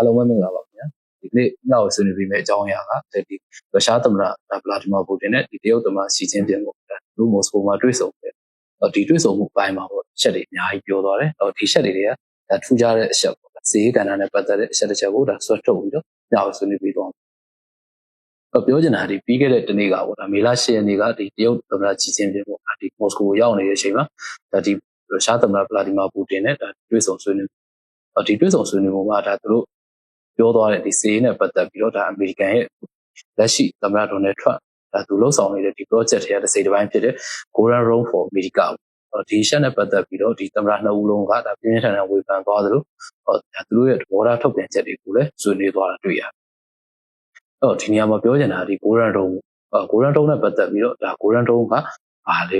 အားလုံးပဲမင်္ဂလာပါခင်ဗျာဒီနေ့ညောက်ဆွေးနွေးပြီးမယ့်အကြောင်းအရာကဒီရုရှားသမ္မတဗလာဒီမာပူတင်နဲ့ဒီတရုတ်သမ္မတရှီကျင်းပင်ကိုလူမော်စကိုမှာတွေ့ဆုံတယ်ဒီတွေ့ဆုံမှုပိုင်းမှာပေါ့ချက်တွေအများကြီးပြောသွားတယ်ဒီချက်တွေကဒါထူးခြားတဲ့အချက်ပေါ့စီးကဏ္ဍနဲ့ပတ်သက်တဲ့အချက်တစ်ချက်ကိုဒါဆွတ်ထုတ်ပြီးတော့ညောက်ဆွေးနွေးပြီးတော့ပြောချင်တာဒီပြီးခဲ့တဲ့တနေ့ကပေါ့ဒါမေလ10ရက်နေ့ကဒီတရုတ်သမ္မတရှီကျင်းပင်ပေါ့ဒီမော်စကိုကိုရောက်နေတဲ့အချိန်မှာဒါဒီရုရှားသမ္မတဗလာဒီမာပူတင်နဲ့ဒါတွေ့ဆုံဆွေးနွေးဒီတွေ့ဆုံဆွေးနွေးမှုမှာဒါသူတို့ ပြောသွားတဲ့ဒီစီးရေးနဲ့ပတ်သက်ပြီးတော့ဒါအမေရိကန်ရဲ့လက်ရှိသမ္မတဒေါ်နယ်ထရန့်ဒါသူလှုပ်ဆောင်နေတဲ့ဒီ project တွေကတစ်စိတ်တစ်ပိုင်းဖြစ်တဲ့ Golden Rule for America ဒီရှက်နဲ့ပတ်သက်ပြီးတော့ဒီသမ္မတနှစ်ဦးလုံးကဒါပြင်းပြထန်ထန်ဝေဖန်သွားသလိုဟောဒါသူတို့ရဲ့သဘောထားထုတ်ပြန်ချက်တွေကိုလည်းဆွေးနွေးသွားတာတွေ့ရတယ်။အော်ဒီနေရာမှာပြောချင်တာဒီ Golden Rule Golden Rule နဲ့ပတ်သက်ပြီးတော့ဒါ Golden Rule ကဘာလဲ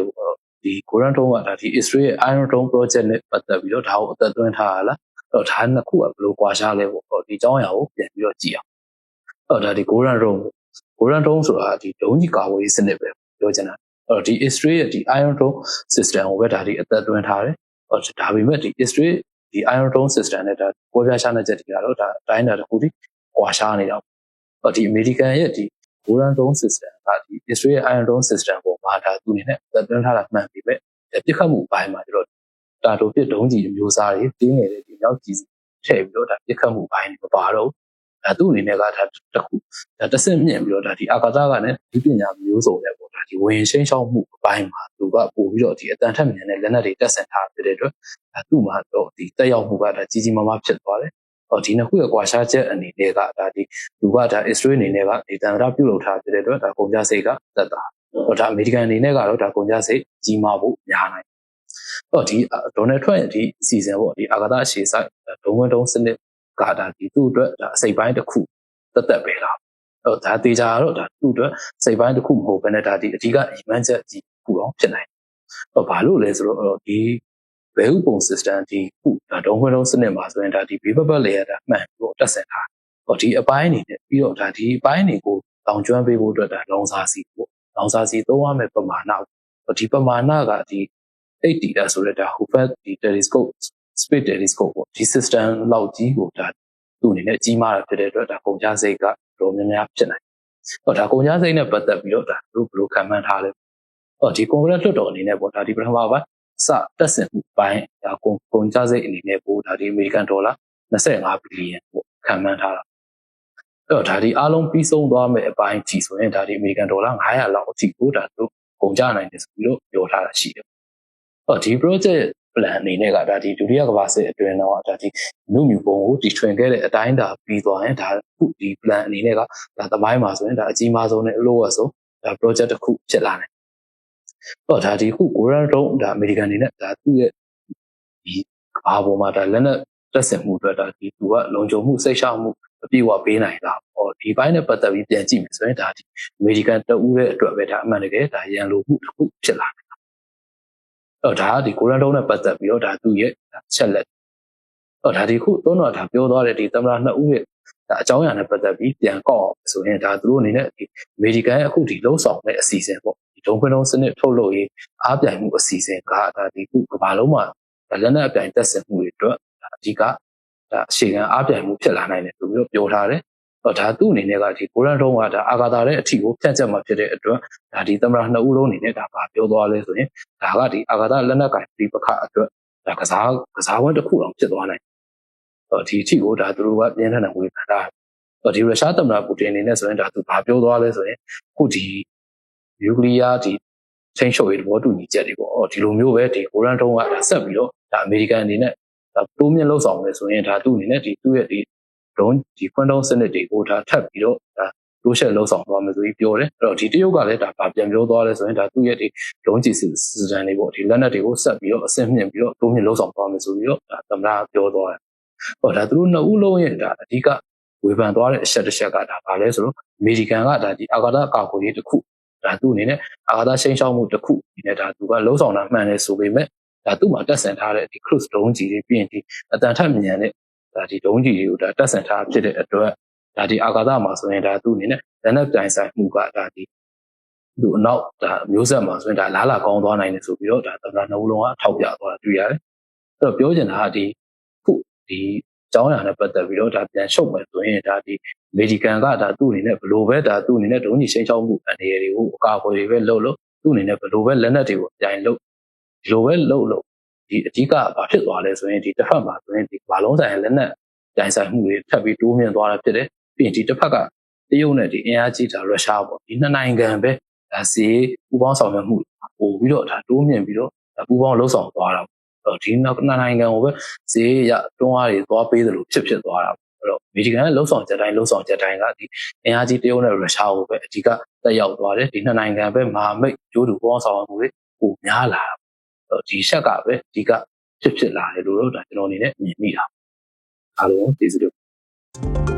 ဒီ Golden Rule ကဒါဒီ Israel ရဲ့ Iron Dome project နဲ့ပတ်သက်ပြီးတော့ဒါကိုအသက်သွင်းထားရလား တော့ဒါနှစ်ခုကဘယ်လိုကွာခြားလဲပေါ့ဒီအကြောင်းအရာကိုပြန်ပြီးတော့ကြည့်အောင်တော့ဒါဒီ Golden Dome Golden Dome ဆိုတာဒီဒုံးကြီးကာဝေးစနစ်ပဲပြောချင်တာအဲ့တော့ဒီ Israel ရဲ့ဒီ Iron Dome system ကိုပဲဒါဒီအသက်သွင်းထားတယ်ဟောဒါပေမဲ့ဒီ Israel ဒီ Iron Dome system နဲ့ဒါကိုပြားရှားတဲ့ချက်တွေကတော့ဒါအတိုင်းတာတစ်ခုဒီကွာခြားနေတာဟောဒီ American ရဲ့ဒီ Golden Dome system ကဒီ Israel Iron Dome system ပေါ်မှာဒါသူအနေနဲ့အသက်သွင်းထားတာမှန်ပြီပဲပြစ်ခတ်မှုအပိုင်းမှာကျတော့ တာတိုပစ်ဒုံးကြီးမျိုးစားတွေတင်းနေတဲ့ဒီရောက်ကြီးထည့်ပြီးတော့ဒါပြစ်ခတ်မှုဘိုင်းမပါတော့ဒါသူ့အနေနဲ့ကဒါတစ်ခုဒါတစ်ဆင့်မြင့်ပြီးတော့ဒါဒီအာကာသကလည်းဒီပညာမျိုးစုံနဲ့ပေါ့ဒါဒီဝင်ရှင်းရှောက်မှုအပိုင်းမှာသူကပို့ပြီးတော့ဒီအတန်ထက်မြန်တဲ့လက်နက်တွေတက်ဆင်ထားတဲ့အတွက်ဒါသူ့မှာတော့ဒီတက်ရောက်မှုကဒါကြီးကြီးမားမားဖြစ်သွားတယ်ဟောဒီနှစ်ခုရဲ့ကွာခြားချက်အနေနဲ့ကဒါဒီလူကဒါ Israel အနေနဲ့ကဒီတန်ရပြုတ်လောက်ထားတဲ့အတွက်ဒါကုန်ကြစိတ်ကသက်သာဟောဒါအမေရိကန်အနေနဲ့ကတော့ဒါကုန်ကြစိတ်ကြီးမားဖို့များနိုင် တော့ဒီဒေါ်နယ်ထရန့်ဒီအစီအစဉ်ပေါ့ဒီအာဂါသအခြေဆိုင်ဒုံဝင်တုံးစနစ်ကဒါဒီသူ့အတွက်ဒါအစိပ်ပိုင်းတစ်ခုတက်တက်ပဲလားတော့ဒါတေချာတော့ဒါသူ့အတွက်စိပ်ပိုင်းတစ်ခုမဟုတ်ဘဲနဲ့ဒါဒီအဓိကအီမန်ချက်ကြီးခုအောင်ဖြစ်နိုင်တော့ဘာလို့လဲဆိုတော့ဒီဘယ်ဥပုံ system ဒီခုဒါဒုံဝင်တုံးစနစ်မှာဆိုရင်ဒါဒီ behavior layer ဒါမှန်ပြီးတော့တက်ဆက်ထားတော့ဒီအပိုင်းအနေနဲ့ပြီးတော့ဒါဒီအပိုင်းတွေကိုတောင်ကျွမ်းပေးဖို့အတွက်ဒါလောင်စာစီပေါ့လောင်စာစီသုံးရမယ့်ပမာဏဒီပမာဏကဒီ 8 data ဆိုတဲ့ဒါ Hubble ဒီ telescope space telescope ပေါ့ဒီ system လောက်ကြီးကိုဒါသူ့အနေနဲ့ကြီးမားတာဖြစ်တဲ့အတွက်ဒါကုန်ကြစိတ်ကတော့များများဖြစ်နိုင်။ဟောဒါကုန်ကြစိတ်နဲ့ပတ်သက်ပြီးတော့ဒါသူဘယ်လိုခံမှန်းထားလဲ။ဟောဒီ congress လွှတ်တော်အနေနဲ့ပေါ့ဒါဒီပထမပိုင်းစတက်ဆင်မှုပိုင်းဒါကုန်ကုန်ကြစိတ်အနေနဲ့ပို့ဒါဒီ American dollar 25ဘီလီယံပေါ့ခံမှန်းထားတာ။အဲ့တော့ဒါဒီအားလုံးပြီးဆုံးသွားမယ့်အပိုင်းကြီးဆိုရင်ဒါဒီ American dollar 900လောက်အထိကိုဒါသူကုန်ကြနိုင်တယ်ဆိုပြီးတော့ပြောထားတာရှိတယ် ဟောဒီ project plan အနေနဲ့ကဒါဒီဒုတိယကမ္ဘာစစ်အတွင်းတော့ဒါဒီနုမြူပုံကိုတီထွင်ခဲ့တဲ့အတိုင်းဒါပြီးသွားရင်ဒါခုဒီ plan အနေနဲ့ကဒါသမိုင်းမှာဆိုရင်ဒါအကြီးမားဆုံးနဲ့အလို့အဆုံးဒါ project တစ်ခုဖြစ်လာတယ်။ဟောဒါဒီခု Goran တုံးဒါအမေရိကန်အနေနဲ့ဒါသူ့ရဲ့ဒီကမ္ဘာပေါ်မှာဒါလက်နက်တက်ဆင်မှုအတွက်ဒါဒီသူကလုံခြုံမှုစိတ်ရှောက်မှုအပြည့်အဝပေးနိုင်တာ။ဟောဒီဘိုင်းနဲ့ပတ်သက်ပြီးပြန်ကြည့်မယ်ဆိုရင်ဒါဒီအမေရိကန်တဦးရဲ့အတွက်ပဲဒါအမှန်တကယ်ဒါရန်လိုမှုတစ်ခုဖြစ်လာတယ် တော့ဒါကဒီကိုရန်တုံးနဲ့ပတ်သက်ပြီးတော့ဒါသူ့ရဲ့ချက်လက်တော့ဒါဒီခုသုံးတော့ဒါပြောသွားတဲ့ဒီသမ္မတနှစ်ဦးရဲ့ဒါအကြောင်းအရာနဲ့ပတ်သက်ပြီးပြန်ကောက်အောင်ဆိုရင်ဒါသူတို့အနေနဲ့ဒီအမေရိကန်အခုဒီလှုံ့ဆော်တဲ့အစီအစဉ်ပေါ့ဒီဒုံခွင်းလုံးစနစ်ထုတ်လို့ရေးအားပြိုင်မှုအစီအစဉ်ကဒါဒီခုကမ္ဘာလုံးမှာလက်နက်အပြိုင်တက်ဆင်မှုတွေအတွက်အဓိကဒါအခြေခံအားပြိုင်မှုဖြစ်လာနိုင်တယ်ဆိုပြီးတော့ပြောထားတယ်တော့ ဒါသူ့အနေနဲ့ကဒီကိုရန်တုံးကဒါအာဂါသာတဲ့အထီကိုဖြန့်ချက်မှာဖြစ်တဲ့အတွက်ဒါဒီသမရနှစ်ဦးလုံးအနေနဲ့ဒါပါပြောသွားလဲဆိုရင်ဒါကဒီအာဂါသာလက်နက်ကင်ဒီပခအတွက်ဒါကစားကစားဝန်းတစ်ခုအောင်ဖြစ်သွားနိုင်တော့ဒီအထီကိုဒါသူတို့ကပြင်းထန်တဲ့ဝေဖန်တာတော့ဒီရုရှားသမ္မတပူတင်အနေနဲ့ဆိုရင်ဒါသူဘာပြောသွားလဲဆိုရင်ခုဒီနျူကလ িয়ার ဒီချင်းချုပ်ရေးသဘောတူညီချက်တွေပေါ့ဒီလိုမျိုးပဲဒီကိုရန်တုံးကဆက်ပြီးတော့ဒါအမေရိကန်အနေနဲ့ဒါတိုးမြင့်လှုပ်ဆောင်မယ်ဆိုရင်ဒါသူ့အနေနဲ့ဒီသူ့ရဲ့ဒီ ဒုံးဒီခွန်းတုံးစနစ်တွေကိုဒါထပ်ပြီးတော့ဒါတိုးရှက်လှုပ်ဆောင်သွားမယ်ဆိုပြီးပြောတယ်အဲ့တော့ဒီတရုတ်ကလည်းဒါဗာပြန်ပြောသွားလဲဆိုရင်ဒါသူ့ရဲ့ဒီဒုံးကြီးစစ်စတန်တွေပေါ့ဒီလက်နက်တွေကိုဆက်ပြီးတော့အဆင့်မြင့်ပြီးတော့တိုးမြင့်လှုပ်ဆောင်သွားမယ်ဆိုပြီးတော့ဒါသမ္မတပြောသွားတယ်ဟောဒါသူတို့နှစ်ဦးလုံးရဲ့ဒါအဓိကဝေဖန်သွားတဲ့အချက်တစ်ချက်ကဒါဗာလဲဆိုတော့အမေရိကန်ကဒါဒီအာဂါဒကာကွယ်ရေးတစ်ခုဒါသူ့အနေနဲ့အာဂါဒရှိန်ရှောင်းမှုတစ်ခုအနေနဲ့ဒါသူကလှုပ်ဆောင်တာမှန်တယ်ဆိုပေမဲ့ဒါသူ့မှာတက်ဆင်ထားတဲ့ဒီ cruise ဒုံးကြီးတွေပြီးရင်ဒီအတန်ထက်မြန်တဲ့ ဒါဒီဒုံးကြီးတွေကိုဒါတက်ဆန်ထားဖြစ်တဲ့အတွက်ဒါဒီအာကာသမှာဆိုရင်ဒါသူ့အနေနဲ့လက်နက်တိုင်ဆိုင်မှုကဒါဒီသူ့အနောက်ဒါမျိုးဆက်မှာဆိုရင်ဒါလားလာကောင်းသွားနိုင်တယ်ဆိုပြီးတော့ဒါသမ္မတနှုတ်လုံးကထောက်ပြသွားတာတွေ့ရတယ်။အဲ့တော့ပြောချင်တာကဒီခုဒီကျောင်းရံနဲ့ပတ်သက်ပြီးတော့ဒါပြန်ရှုပ်မယ်ဆိုရင်ဒါဒီအမေရိကန်ကဒါသူ့အနေနဲ့ဘလို့ပဲဒါသူ့အနေနဲ့ဒုံးကြီးချင်းချောက်မှုအနေတွေကိုအကာအကွယ်တွေပဲလုပ်လို့သူ့အနေနဲ့ဘလို့ပဲလက်နက်တွေကိုအပြိုင်လုပ်ဒီလိုပဲလုပ်လို့ ဒီအဓိကဘာဖြစ်သွားလဲဆိုရင်ဒီတစ်ဖက်မှာဆိုရင်ဒီဘာလုံးဆိုင်လက်နက်ကြိုင်ဆိုင်မှုတွေထပ်ပြီးတိုးမြင့်သွားတာဖြစ်တယ်ပြီးရင်ဒီတစ်ဖက်ကတရုတ်နဲ့ဒီအင်အားကြီးတာရုရှားပေါ့ဒီနှစ်နိုင်ငံပဲဒါစီပူပေါင်းဆောင်ရွက်မှုပို့ပြီးတော့ဒါတိုးမြင့်ပြီးတော့ပူပေါင်းလှုပ်ဆောင်သွားတာတော့ဒီနောက်နှစ်နိုင်ငံကိုပဲဈေးရတွန်းအားတွေသွားပေးသလိုဖြစ်ဖြစ်သွားတာအဲ့တော့အမေရိကန်ကလှုပ်ဆောင်ချက်တိုင်းလှုပ်ဆောင်ချက်တိုင်းကဒီအင်အားကြီးတရုတ်နဲ့ရုရှားကိုပဲအဓိကတက်ရောက်သွားတယ်ဒီနှစ်နိုင်ငံပဲမဟာမိတ်ကျိုးတူပေါင်းဆောင်မှုတွေပိုများလာတာအဲ့ ဒီချက်ကပဲအဓိကဖြစ်ဖြစ်လာတယ်လို့တော့ဒါကျွန်တော်အနေနဲ့မြင်မိတာအားလုံးကျေးဇူးတင်